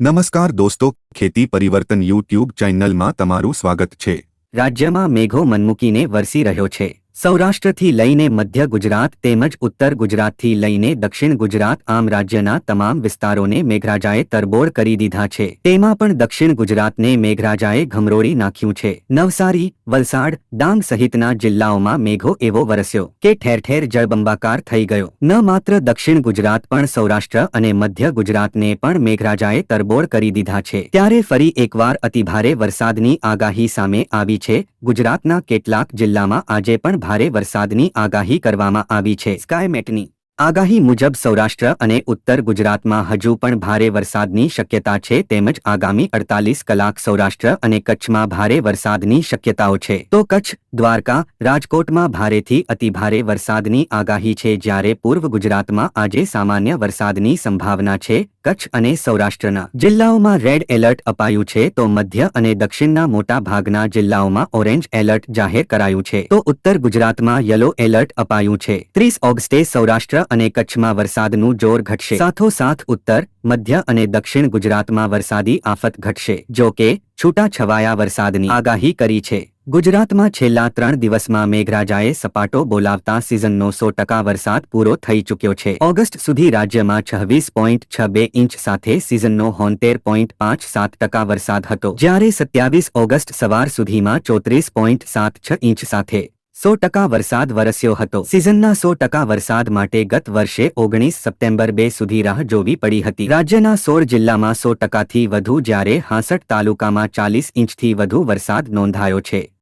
નમસ્કાર દોસ્તો, ખેતી પરિવર્તન યુટ્યુબ ચેનલમાં તમારું સ્વાગત છે. રાજ્યમાં મેઘો મનમૂકીને વરસી રહ્યો છે. સૌરાષ્ટ્રથી લઈને મધ્ય ગુજરાત તેમજ ઉત્તર ગુજરાતથી લઈને દક્ષિણ ગુજરાત આમ રાજ્યના તમામ વિસ્તારોને મેઘરાજાએ તરબોળ કરી દીધા છે. તેમાં પણ દક્ષિણ ગુજરાતને મેઘરાજાએ ઘમરોળી નાખ્યું છે. નવસારી, વલસાડ, ડાંગ સહિતના જિલ્લાઓમાં મેઘો એવો વરસ્યો કે ઠેર ઠેર જળબંબાકાર થઈ ગયો. ન માત્ર દક્ષિણ ગુજરાત પણ સૌરાષ્ટ્ર અને મધ્ય ગુજરાતને પણ મેઘરાજાએ તરબોળ કરી દીધા છે. ત્યારે ફરી એકવાર અતિભારે વરસાદની આગાહી સામે આવી છે ગુજરાતના કેટલાક જિલ્લામાં આજે પણ ભારે વરસાદની આગાહી કરવામાં આવી છે. સ્કાયમેટની આગાહી મુજબ સૌરાષ્ટ્ર અને ઉત્તર ગુજરાતમાં હજુ પણ ભારે વરસાદની શક્યતા છે તેમજ આગામી અડતાલીસ કલાક સૌરાષ્ટ્ર અને કચ્છમાં ભારે વરસાદની શક્યતાઓ છે. તો કચ્છ દ્વારકા રાજકોટમાં ભારેથી અતિભારે વરસાદની આગાહી છે જ્યારે પૂર્વ ગુજરાતમાં આજે સામાન્ય વરસાદની સંભાવના છે કચ્છ અને સૌરાષ્ટ્રના જિલ્લાઓમાં રેડ એલર્ટ અપાયું છે, તો મધ્ય અને દક્ષિણના મોટા ભાગના જિલ્લાઓમાં ઓરેન્જ એલર્ટ જાહેર કરાયું છે, તો ઉત્તર ગુજરાતમાં યલો એલર્ટ અપાયું છે. ત્રીસ ઓગસ્ટે સૌરાષ્ટ્ર અને કચ્છમાં વરસાદનું જોર ઘટશે. સાથોસાથ ઉત્તર, મધ્ય અને દક્ષિણ ગુજરાતમાં વરસાદી આફત ઘટશે જો કે છૂટાછવાયા વરસાદની આગાહી કરી છે. ગુજરાતમાં છેલ્લા ત્રણ દિવસમાં મેઘરાજાએ સપાટો બોલાવતા સિઝનનો સો ટકા વરસાદ પૂરો થઈ ચૂક્યો છે. ઓગસ્ટ સુધી રાજ્યમાં છવ્વીસ પોઈન્ટ છ બે ઇંચ સાથે સિઝનનો હોંતેર પોઈન્ટ પાંચ સાત ટકા વરસાદ હતો. જ્યારે સત્યાવીસ ઓગસ્ટ સવાર સુધીમાં ચોત્રીસ પોઈન્ટ સાત છ ઇંચ સાથે સો ટકા વરસાદ વરસ્યો હતો. સિઝનના સો ટકા વરસાદ માટે ગત વર્ષે ઓગણીસ સપ્ટેમ્બર બે સુધી રાહ જોવી પડી હતી. રાજ્યના સોળ જિલ્લામાં સો ટકાથી વધુ જ્યારે હાંસઠ તાલુકામાં ચાલીસ ઇંચથી વધુ વરસાદ નોંધાયો છે.